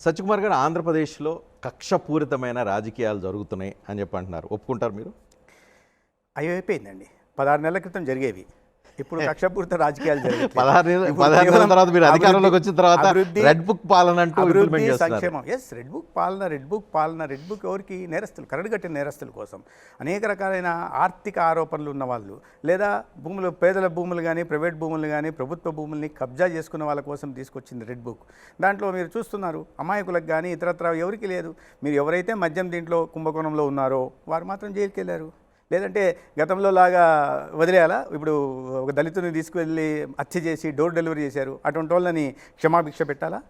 సత్యకుమార్ గారు ఆంధ్రప్రదేశ్లో కక్షపూరితమైన రాజకీయాలు జరుగుతున్నాయి అని చెప్పి అంటున్నారు. ఒప్పుకుంటారు మీరు? అయ్యో అయిపోయిందండి. పదహారు నెలల క్రితం జరిగేవి. ఇప్పుడు కక్షపూరిత రాజకీయాలు. పదహారు పదహారు నెలల కేవలం తర్వాత మీరు అధికారంలోకి వచ్చిన తర్వాత రెడ్ బుక్ పాలన అంటూ అభివృద్ధి సంక్షేమం. ఎస్ రెడ్ బుక్ పాలన రెడ్ బుక్ పాలన రెడ్ బుక్ ఎవరికి? నేరస్తులు కరడుగట్టిన నేరస్తుల కోసం. అనేక రకాలైన ఆర్థిక ఆరోపణలు ఉన్న వాళ్ళు లేదా భూములు పేదల భూములు కానీ ప్రైవేట్ భూములు కానీ ప్రభుత్వ భూముల్ని కబ్జా చేసుకున్న వాళ్ళ కోసం తీసుకొచ్చింది రెడ్ బుక్ దాంట్లో మీరు చూస్తున్నారు అమాయకులకు కానీ ఇతరత్ర ఎవరికి లేదు. మీరు ఎవరైతే మద్యం దీంట్లో కుంభకోణంలో ఉన్నారో వారు మాత్రం జైలుకి వెళ్ళారు లేదంటే గతంలో లాగా వదిలేయాలా? ఇప్పుడు ఒక దళితుని తీసుకువెళ్ళి హత్య చేసి డోర్ డెలివరీ చేశారు. అటువంటి వాళ్ళని క్షమాభిక్ష పెట్టాలా?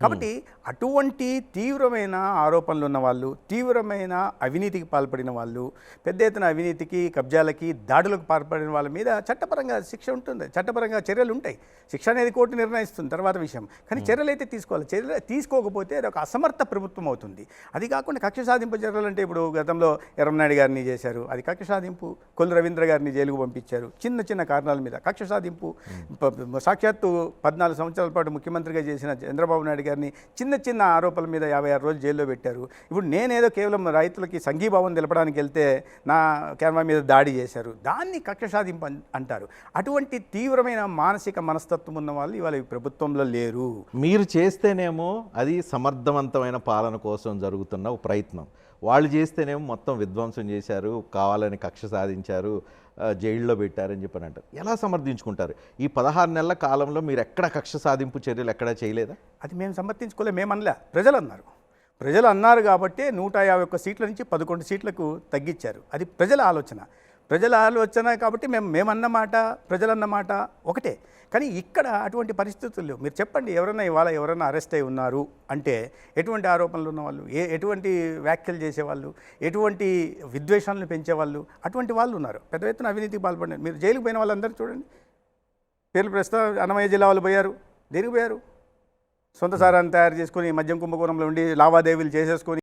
కాబట్టి అటువంటి తీవ్రమైన ఆరోపణలు ఉన్న వాళ్ళు తీవ్రమైన అవినీతికి పాల్పడిన వాళ్ళు పెద్ద ఎత్తున అవినీతికి కబ్జాలకి దాడులకు పాల్పడిన వాళ్ళ మీద చట్టపరంగా శిక్ష ఉంటుంది. చట్టపరంగా చర్యలు ఉంటాయి. శిక్ష అనేది కోర్టు నిర్ణయిస్తుంది తర్వాత విషయం. కానీ చర్యలు అయితే తీసుకోవాలి. చర్యలు తీసుకోకపోతే అది ఒక అసమర్థ ప్రభుత్వం అవుతుంది. అది కాకుండా కక్ష సాధింపు చర్యలు అంటే ఇప్పుడు గతంలో ఎర్రమనాయుడు గారిని చేశారు. అది కక్ష సాధింపు కొల్లు రవీంద్ర గారిని జైలుకు పంపించారు. చిన్న చిన్న కారణాల మీద కక్ష సాధింపు సాక్షాత్తు పద్నాలుగు సంవత్సరాల పాటు ముఖ్యమంత్రిగా చేసిన చంద్రబాబు నాయుడు గారిని చిన్న చిన్న ఆరోపణల మీద యాభై ఆరు రోజులు జైల్లో పెట్టారు. ఇప్పుడు నేనేదో కేవలం రైతులకి సంఘీభావం తెలపడానికి వెళ్తే నా కెమెరా మీద దాడి చేశారు. దాన్ని కక్ష సాధింపు అంటారు. అటువంటి తీవ్రమైన మానసిక మనస్తత్వం ఉన్న వాళ్ళు ఇవాళ ప్రభుత్వంలో లేరు. మీరు చేస్తేనేమో అది సమర్థవంతమైన పాలన కోసం జరుగుతున్న ఒక ప్రయత్నం. వాళ్ళు చేస్తేనేమో మొత్తం విధ్వంసం చేశారు కావాలని కక్ష సాధించారు జైల్లో పెట్టారని చెప్పని అంటారు. ఎలా సమర్థించుకుంటారు? ఈ పదహారు నెలల కాలంలో మీరు ఎక్కడ కక్ష సాధింపు చర్యలు ఎక్కడా చేయలేదా? అది మేము సమర్థించుకోలే మేము అనలే. ప్రజలు అన్నారు. ప్రజలు అన్నారు కాబట్టి నూట యాభై ఒక్క సీట్ల నుంచి పదకొండు సీట్లకు తగ్గించారు. అది ప్రజల ఆలోచన. ప్రజల ఆలోచన కాబట్టి మేము మేమన్నమాట మాట ప్రజలన్న మాట ఒకటే. కానీ ఇక్కడ అటువంటి పరిస్థితులు లేవు. మీరు చెప్పండి ఎవరైనా ఇవాళ ఎవరైనా అరెస్ట్ అయి ఉన్నారు అంటే ఎటువంటి ఆరోపణలు ఉన్నవాళ్ళు ఏ ఎటువంటి వ్యాఖ్యలు చేసేవాళ్ళు ఎటువంటి విద్వేషాలను పెంచేవాళ్ళు అటువంటి వాళ్ళు ఉన్నారు. పెద్ద ఎత్తున అవినీతికి పాల్పడినారు మీరు జైలుకు పోయిన వాళ్ళందరూ చూడండి. పేర్లు ప్రస్తుతం అన్నమయ్య జిల్లా వాళ్ళు పోయారు. దేనికి పోయారు? సొంత సారాన్ని తయారు చేసుకొని మద్యం కుంభకోణంలో ఉండి లావాదేవీలు చేసేసుకొని